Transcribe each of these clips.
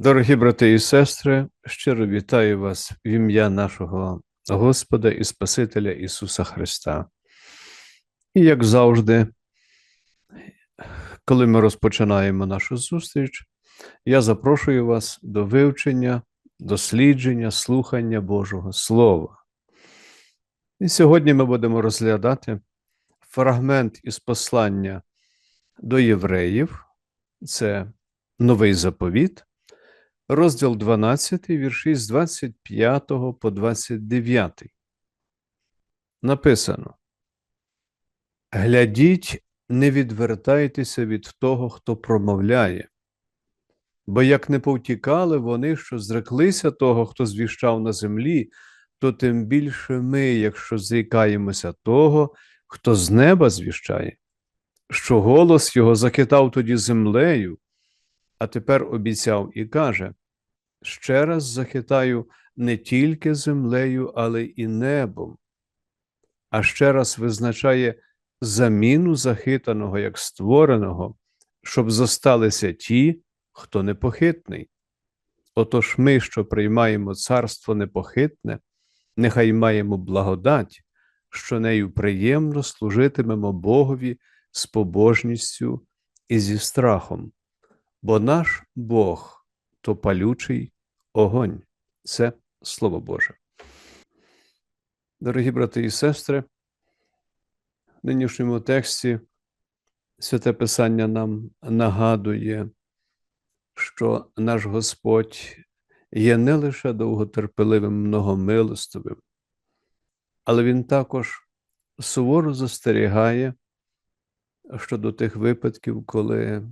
Дорогі брати і сестри, щиро вітаю вас в ім'я нашого Господа і Спасителя Ісуса Христа. І як завжди, коли ми розпочинаємо нашу зустріч, я запрошую вас до вивчення, дослідження, слухання Божого Слова. І сьогодні ми будемо розглядати фрагмент із послання до євреїв, це новий заповіт розділ 12, вірші з 25 по 29. Написано: Глядіть, не відвертайтеся від того, хто промовляє, бо як не повтікали вони, що зреклися того, хто звіщав на землі, то тим більше ми, якщо зрікаємося того, хто з неба звіщає, що голос його закитав тоді землею, а тепер обіцяв і каже: ще раз захитаю не тільки землею, але і небом, а ще раз визначає заміну захитаного як створеного, щоб зосталися ті, хто непохитний. Отож ми, що приймаємо царство непохитне, нехай маємо благодать, що нею приємно служитимемо Богові з побожністю і зі страхом, бо наш Бог то палючий огонь. Це Слово Боже. Дорогі брати і сестри, в нинішньому тексті Святе Писання нам нагадує, що наш Господь є не лише довготерпеливим, многомилостивим, але Він також суворо застерігає щодо тих випадків, коли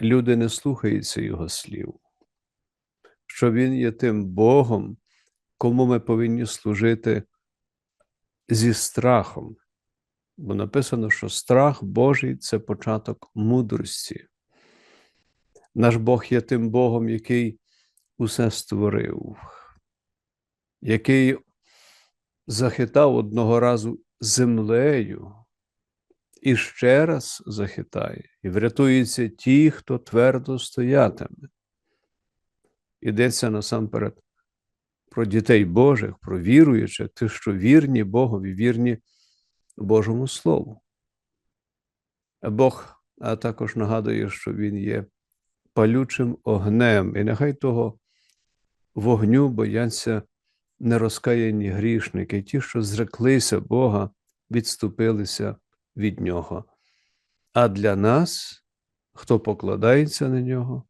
люди не слухаються Його слів що Він є тим Богом, кому ми повинні служити зі страхом. Бо написано, що страх Божий це початок мудрості. Наш Бог є тим Богом, який усе створив, який захитав одного разу землею і ще раз захитає, і врятуються ті, хто твердо стоятиме йдеться насамперед про дітей Божих, про віруючих, тих, що вірні Богові, вірні Божому Слову. Бог також нагадує, що Він є палючим огнем, і нехай того вогню бояться нерозкаяні грішники, ті, що зреклися Бога, відступилися від Нього. А для нас, хто покладається на нього,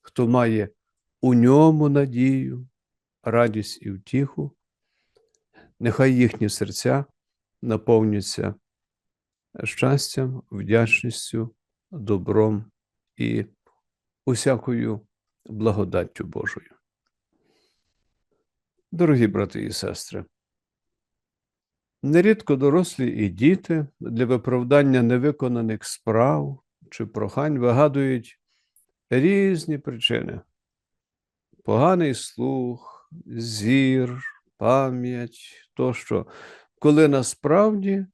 хто має у ньому надію, радість і втіху, нехай їхні серця наповнюються щастям, вдячністю, добром і усякою благодаттю Божою. Дорогі брати і сестри, нерідко дорослі і діти для виправдання невиконаних справ чи прохань вигадують різні причини поганий слух, зір, пам'ять тощо, коли насправді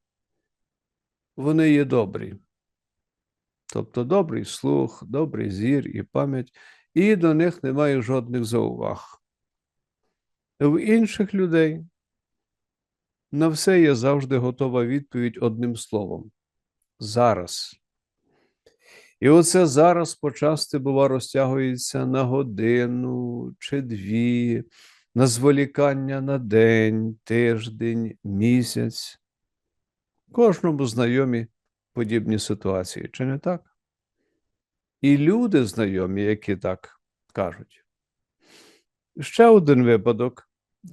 вони є добрі. Тобто добрий слух, добрий зір і пам'ять, і до них немає жодних зауваг. В інших людей на все є завжди готова відповідь одним словом зараз. І оце зараз почасти, бува, розтягується на годину чи дві, на зволікання на день, тиждень, місяць. Кожному знайомі подібні ситуації, чи не так? І люди знайомі, які так кажуть. Ще один випадок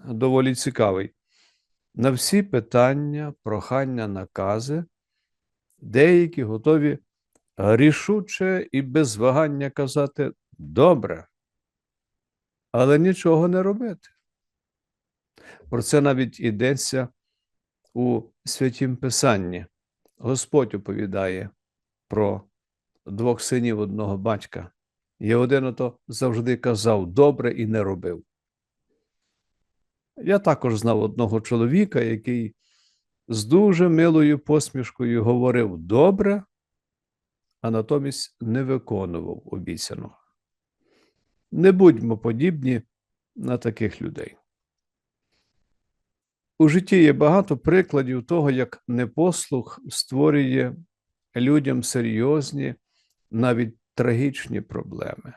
доволі цікавий. На всі питання, прохання, накази, деякі готові рішуче і без вагання казати добре, але нічого не робити. Про це навіть йдеться у святім Писанні. Господь оповідає про двох синів одного батька. І один ото завжди казав добре і не робив. Я також знав одного чоловіка, який з дуже милою посмішкою говорив добре, а натомість не виконував обіцяного. Не будьмо подібні на таких людей. У житті є багато прикладів того, як непослух створює людям серйозні, навіть трагічні проблеми.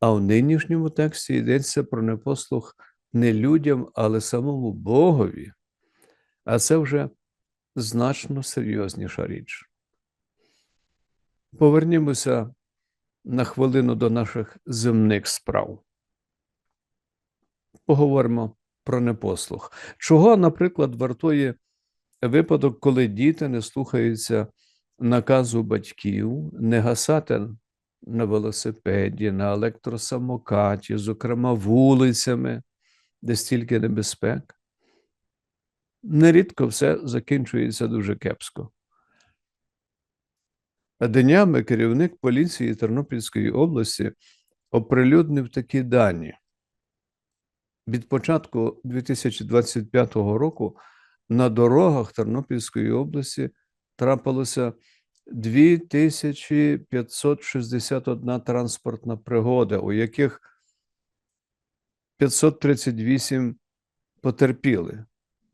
А в нинішньому тексті йдеться про непослух не людям, але самому Богові, а це вже значно серйозніша річ. Повернімося на хвилину до наших земних справ. Поговоримо про непослух. Чого, наприклад, вартує випадок, коли діти не слухаються наказу батьків, не гасати на велосипеді, на електросамокаті, зокрема вулицями, де стільки небезпек. Нерідко все закінчується дуже кепсько. А днями керівник поліції Тернопільської області оприлюднив такі дані. Від початку 2025 року на дорогах Тернопільської області трапилося 2561 транспортна пригода, у яких 538 потерпіли,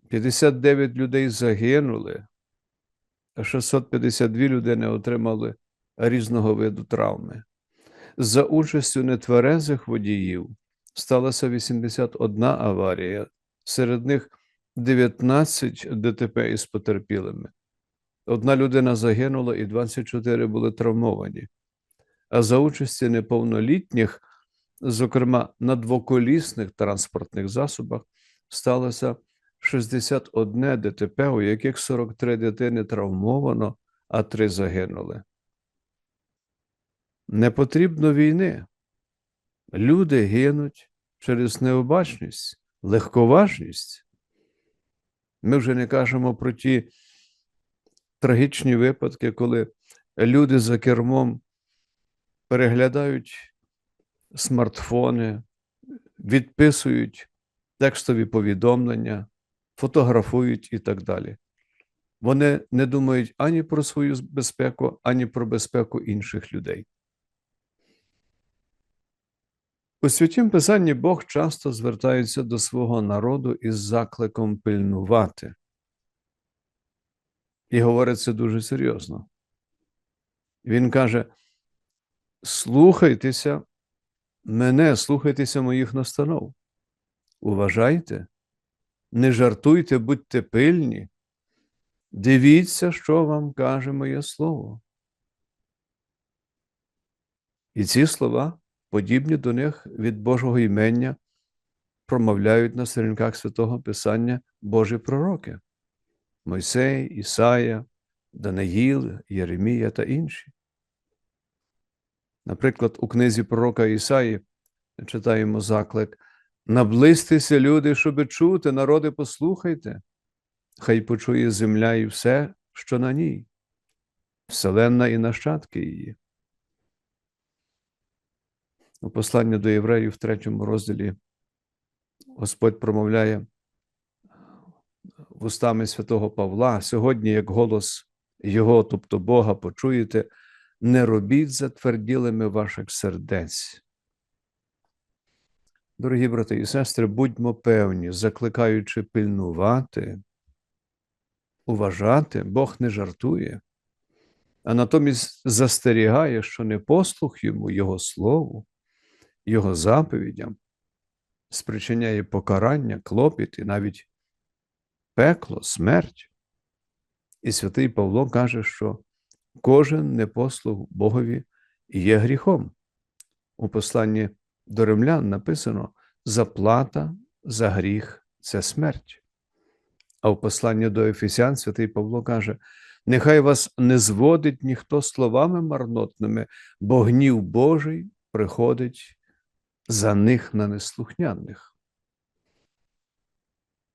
59 людей загинули, 652 людини отримали різного виду травми. За участю нетверезих водіїв сталося 81 аварія, серед них 19 ДТП із потерпілими. Одна людина загинула і 24 були травмовані. А за участі неповнолітніх, зокрема на двоколісних транспортних засобах, сталося 61 ДТП, у яких 43 дитини травмовано, а 3 загинули. Не потрібно війни. Люди гинуть через необачність, легковажність. Ми вже не кажемо про ті трагічні випадки, коли люди за кермом переглядають смартфони, відписують текстові повідомлення, фотографують і так далі. Вони не думають ані про свою безпеку, ані про безпеку інших людей. У святім Писанні Бог часто звертається до свого народу із закликом пильнувати. І говорить це дуже серйозно. Він каже: слухайтеся мене, слухайтеся моїх настанов. Уважайте, не жартуйте, будьте пильні, дивіться, що вам каже моє слово. І ці слова, подібні до них від Божого імення, промовляють на сторінках святого Писання Божі пророки. Мойсей, Ісая, Даниїл, Єремія та інші. Наприклад, у книзі пророка Ісаї читаємо заклик: Наблизьтеся, люди, щоби чути, народи, послухайте, хай почує земля і все, що на ній, вселенна і нащадки її. У посланні до євреїв в третьому розділі Господь промовляє вустами святого Павла, сьогодні, як голос Його, тобто Бога, почуєте, не робіть затверділими ваших сердець. Дорогі брати і сестри, будьмо певні, закликаючи пильнувати, уважати, Бог не жартує, а натомість застерігає, що не послух йому, Його Слову, Його заповідям спричиняє покарання, клопіт і навіть пекло, смерть. І святий Павло каже, що кожен непослух Богові є гріхом. У посланні до римлян написано заплата за гріх це смерть. А в посланні до Ефесян святий Павло каже: нехай вас не зводить ніхто словами марнотними, бо гнів Божий приходить за них на неслухняних.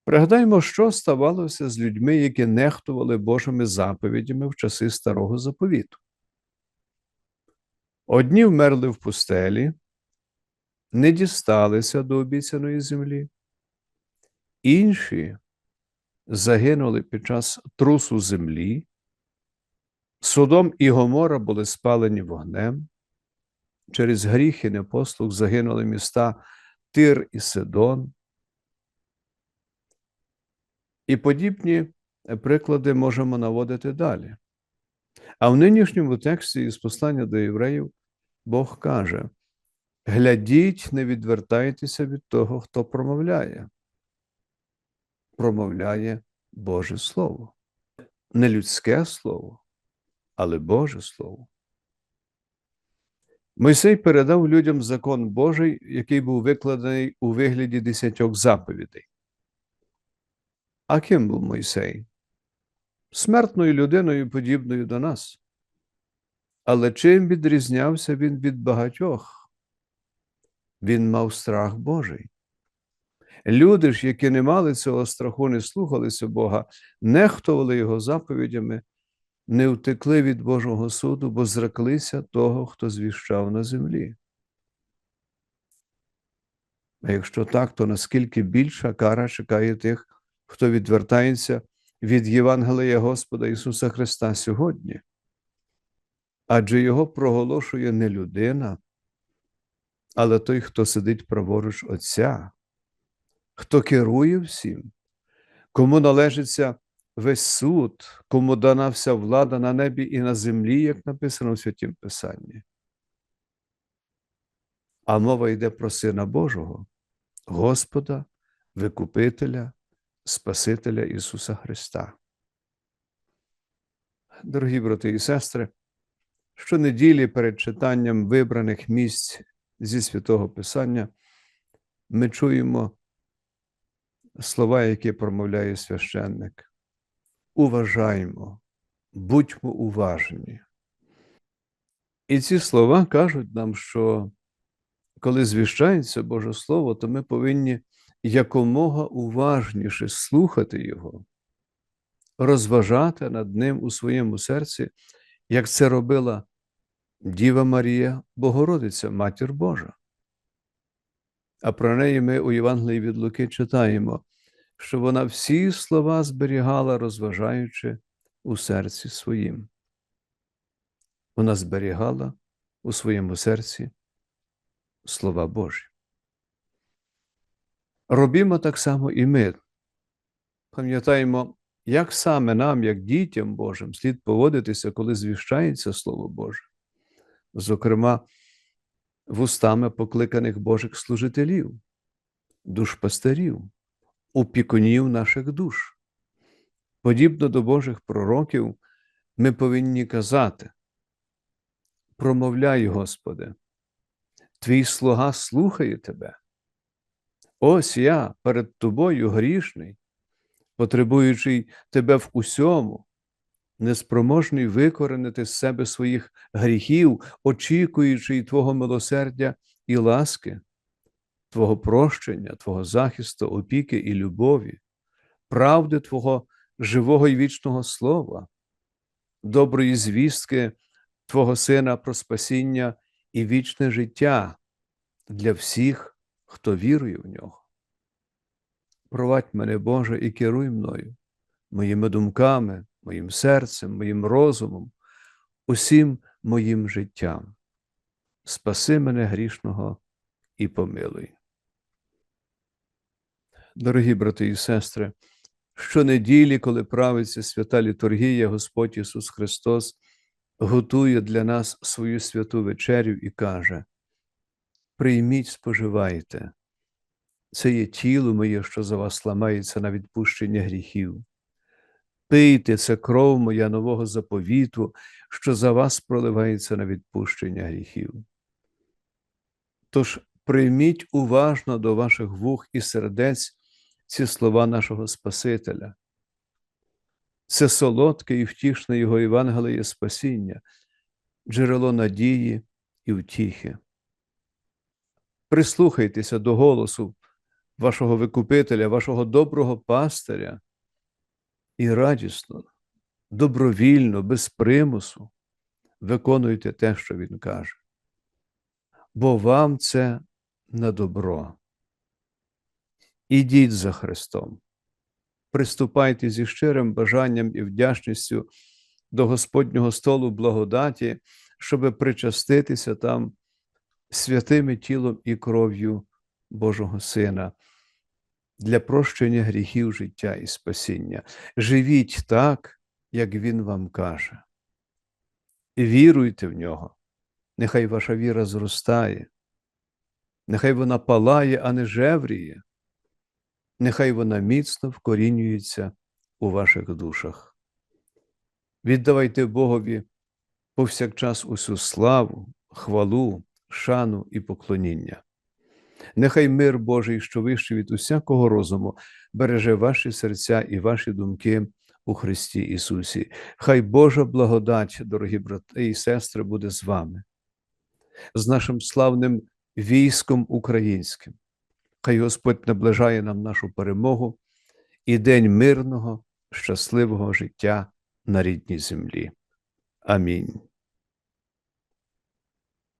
Пригадаймо, що ставалося з людьми, які нехтували Божими заповідями в часи старого заповіту. Одні вмерли в пустелі, не дісталися до обіцяної землі, інші загинули під час трусу землі, Содом і Гомора були спалені вогнем, через гріхи непослух загинули міста Тир і Сидон. І подібні приклади можемо наводити далі. А в нинішньому тексті із послання до євреїв Бог каже: глядіть, не відвертайтеся від того, хто промовляє. Промовляє Боже Слово. Не людське Слово, але Боже Слово. Мойсей передав людям закон Божий, який був викладений у вигляді десятьох заповідей. А ким був Мойсей? Смертною людиною, подібною до нас. Але чим відрізнявся він від багатьох? Він мав страх Божий. Люди ж, які не мали цього страху, не слухалися Бога, нехтували його заповідями, не втекли від Божого суду, бо зреклися того, хто звіщав на землі. А якщо так, то наскільки більша кара чекає тих, хто відвертається від Євангелія Господа Ісуса Христа сьогодні? Адже Його проголошує не людина, але той, хто сидить праворуч Отця, хто керує всім, кому належиться весь суд, кому дана вся влада на небі і на землі, як написано в Святім Писанні. А мова йде про Сина Божого, Господа, Викупителя, Спасителя Ісуса Христа. Дорогі брати і сестри, щонеділі перед читанням вибраних місць зі святого Писання ми чуємо слова, які промовляє священник уважаємо, будьмо уважні. І ці слова кажуть нам, що коли звіщається Боже Слово, то ми повинні якомога уважніше слухати Його, розважати над ним у своєму серці, як це робила Діва Марія, Богородиця, Матір Божа. А про неї ми у Євангелії від Луки читаємо що вона всі слова зберігала, розважаючи у серці своїм. Вона зберігала у своєму серці слова Божі. Робімо так само і ми. Пам'ятаємо, як саме нам, як дітям Божим, слід поводитися, коли звіщається Слово Боже, зокрема, вустами покликаних Божих служителів, душпастерів опікунів наших душ. Подібно до Божих пророків, ми повинні казати: промовляй, Господи, твій слуга слухає Тебе. Ось я перед Тобою грішний, потребуючий Тебе в усьому, неспроможний викоренити з себе своїх гріхів, очікуючи Твого милосердя і ласки. Твого прощення, Твого захисту, опіки і любові, правди Твого живого і вічного слова, доброї звістки Твого Сина про спасіння і вічне життя для всіх, хто вірує в нього. Провадь мене, Боже, і керуй мною, моїми думками, моїм серцем, моїм розумом, усім моїм життям. Спаси мене грішного і помилуй. Дорогі брати і сестри, щонеділі, коли правиться свята літургія, Господь Ісус Христос готує для нас свою святу вечерю і каже: Прийміть, споживайте, це є тіло моє, що за вас ламається на відпущення гріхів. Пийте це кров моя нового заповіту, що за вас проливається на відпущення гріхів. Тож прийміть уважно до ваших вух і сердець ці слова нашого Спасителя. Це солодке і втішне Його Євангеліє спасіння, джерело надії і втіхи. Прислухайтеся до голосу вашого Викупителя, вашого доброго пастиря і радісно, добровільно, без примусу виконуйте те, що Він каже. Бо вам це на добро. Ідіть за Христом, приступайте зі щирим бажанням і вдячністю до Господнього столу благодаті, щоб причаститися там святими тілом і кров'ю Божого Сина для прощення гріхів життя і спасіння. Живіть так, як Він вам каже. Віруйте в нього. Нехай ваша віра зростає, нехай вона палає, а не жевріє, нехай вона міцно вкорінюється у ваших душах. Віддавайте Богові повсякчас усю славу, хвалу, шану і поклоніння. Нехай мир Божий, що вищий від усякого розуму, береже ваші серця і ваші думки у Христі Ісусі. Хай Божа благодать, дорогі брати і сестри, буде з вами, з нашим славним військом українським. Хай Господь наближає нам нашу перемогу і день мирного, щасливого життя на рідній землі. Амінь.